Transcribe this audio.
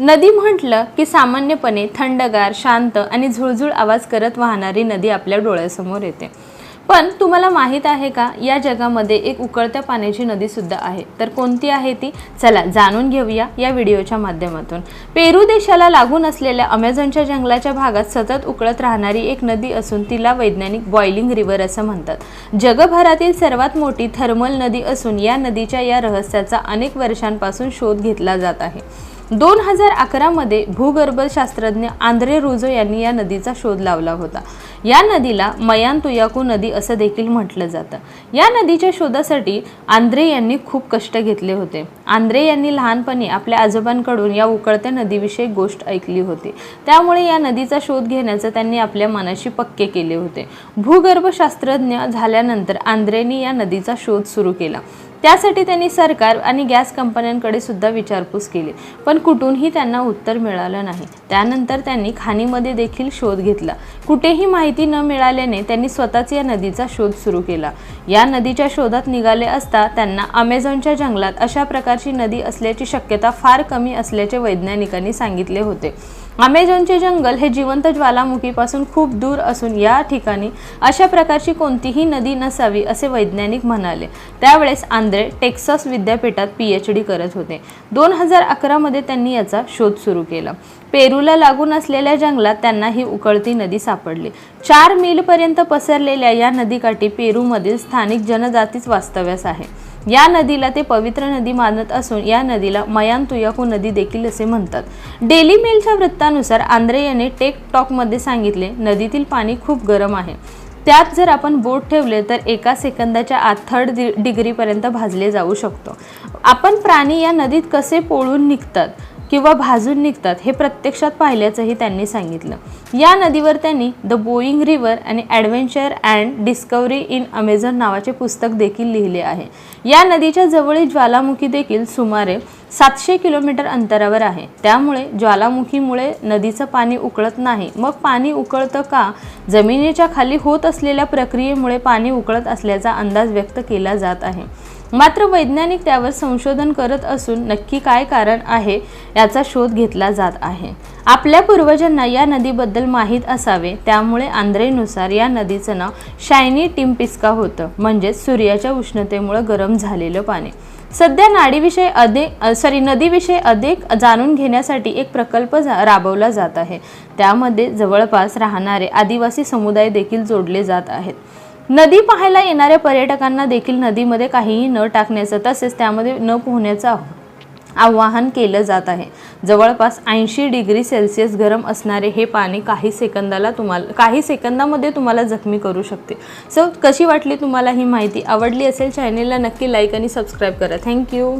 नदी म्हटलं की सामान्यपणे थंडगार शांत आणि झुळझुळ आवाज करत वाहणारी नदी आपल्या डोळ्यासमोर येते. पण तुम्हाला माहीत आहे का? या जगामध्ये एक उकळत्या पाण्याची नदी सुद्धा आहे. तर कोणती आहे ती? चला जाणून घेऊया या व्हिडिओच्या माध्यमातून. पेरू देशाला लागून असलेल्या अमेझॉनच्या जंगलाच्या भागात सतत उकळत राहणारी एक नदी असून तिला वैज्ञानिक बॉइलिंग रिव्हर असं म्हणतात. जगभरातील सर्वात मोठी थर्मल नदी असून या नदीच्या या रहस्याचा अनेक वर्षांपासून शोध घेतला जात आहे. दोन हजार अकरामध्ये भूगर्भशास्त्रज्ञ आंद्रे रुजो यांनी या नदीचा शोध लावला होता. या नदीला मयान तुयाकू नदी असं देखील म्हटलं जातं. या नदीच्या शोधासाठी आंद्रे यांनी खूप कष्ट घेतले होते. आंद्रे यांनी लहानपणी आपल्या आजोबांकडून या उकळत्या नदीविषयी गोष्ट ऐकली होती. त्यामुळे या नदीचा शोध घेण्याचं त्यांनी आपल्या मनाशी पक्के केले होते. भूगर्भशास्त्रज्ञ झाल्यानंतर आंद्रेंनी या नदीचा शोध सुरू केला. त्यासाठी त्यांनी सरकार आणि गॅस कंपन्यांकडे सुद्धा विचारपूस केली. पण कुठूनही त्यांना उत्तर मिळालं नाही. त्यानंतर त्यांनी खाणीमध्ये देखील शोध घेतला. कुठेही माहिती न मिळाल्याने त्यांनी स्वतःच या नदीचा शोध सुरू केला. या नदीच्या शोधात निघाले असता त्यांना अमेझॉनच्या जंगलात अशा प्रकारची नदी असल्याची शक्यता फार कमी असल्याचे वैज्ञानिकांनी सांगितले होते. अमेझॉनचे जंगल हे जिवंत ज्वालामुखीपासून खूप दूर असून या ठिकाणी अशा प्रकारची कोणतीही नदी नसावी असे वैज्ञानिक म्हणाले. त्यावेळेस आंद्रे टेक्सास विद्यापीठात पी एच डी करत होते. दोन हजार अकरामध्ये त्यांनी याचा शोध सुरू केला. पेरूला लागून असलेल्या जंगलात त्यांना ही उकळती नदी सापडली. चार मीलपर्यंत पसरलेल्या या नदीकाठी पेरूमधील स्थानिक जनजातीच वास्तव्यास आहे. या नदीला ते पवित्र नदी मानत असून या नदीला मयान तुयाकू नदी देखील असे म्हणतात. डेली मेलच्या वृत्तानुसार आंद्रे याने टेक टॉकमध्ये सांगितले नदीतील पाणी खूप गरम आहे. त्यात जर आपण बोट ठेवले तर एका सेकंदाच्या आत थर्ड डिग्रीपर्यंत भाजले जाऊ शकतो. आपण प्राणी या नदीत कसे पोळून निघतात? किंवा भाजून निघतात हे प्रत्यक्षात पाहिल्याचंही त्यांनी सांगितलं. या नदीवर त्यांनी द बोईंग रिव्हर आणि adventure and discovery in Amazon नावाचे पुस्तक देखील लिहिले आहे. या नदीच्या जवळील ज्वालामुखी देखील सुमारे सातशे किलोमीटर अंतरावर आहे. त्यामुळे ज्वालामुखीमुळे नदीचं पाणी उकळत नाही. मग पाणी उकळतं का? जमिनीच्या खाली होत असलेल्या प्रक्रियेमुळे पाणी उकळत असल्याचा अंदाज व्यक्त केला जात आहे. मात्र वैज्ञानिक त्यावर संशोधन करत असून नक्की काय कारण आहे याचा शोध घेतला जात आहे. आपल्या पूर्वजांना या नदीबद्दल माहीत असावे त्यामुळे आंध्रेनुसार या नदीचं नाव शायनी टिम्पिस्का होतं म्हणजेच सूर्याच्या उष्णतेमुळे गरम झालेलं पाणी. सध्या नाडीविषयी अधिक सॉरी नदीविषयी अधिक जाणून घेण्यासाठी एक प्रकल्प जा राबवला जात आहे. त्यामध्ये जवळपास राहणारे आदिवासी समुदाय देखील जोडले जात आहेत. नदी पाहायला येणाऱ्या पर्यटकांना देखील नदीमध्ये काहीही न टाकण्याचं तसेच त्यामध्ये न पोहण्याचं आव- आवाहन केलं जात आहे. जवळपास ऐंशी डिग्री सेल्सिअस गरम असणारे हे पाणी काही सेकंदाला तुम्हाला काही सेकंदामध्ये तुम्हाला जखमी करू शकते. सो कशी वाटली तुम्हाला ही माहिती? आवडली असेल चॅनेलला नक्की लाईक आणि सबस्क्राईब करा. थँक्यू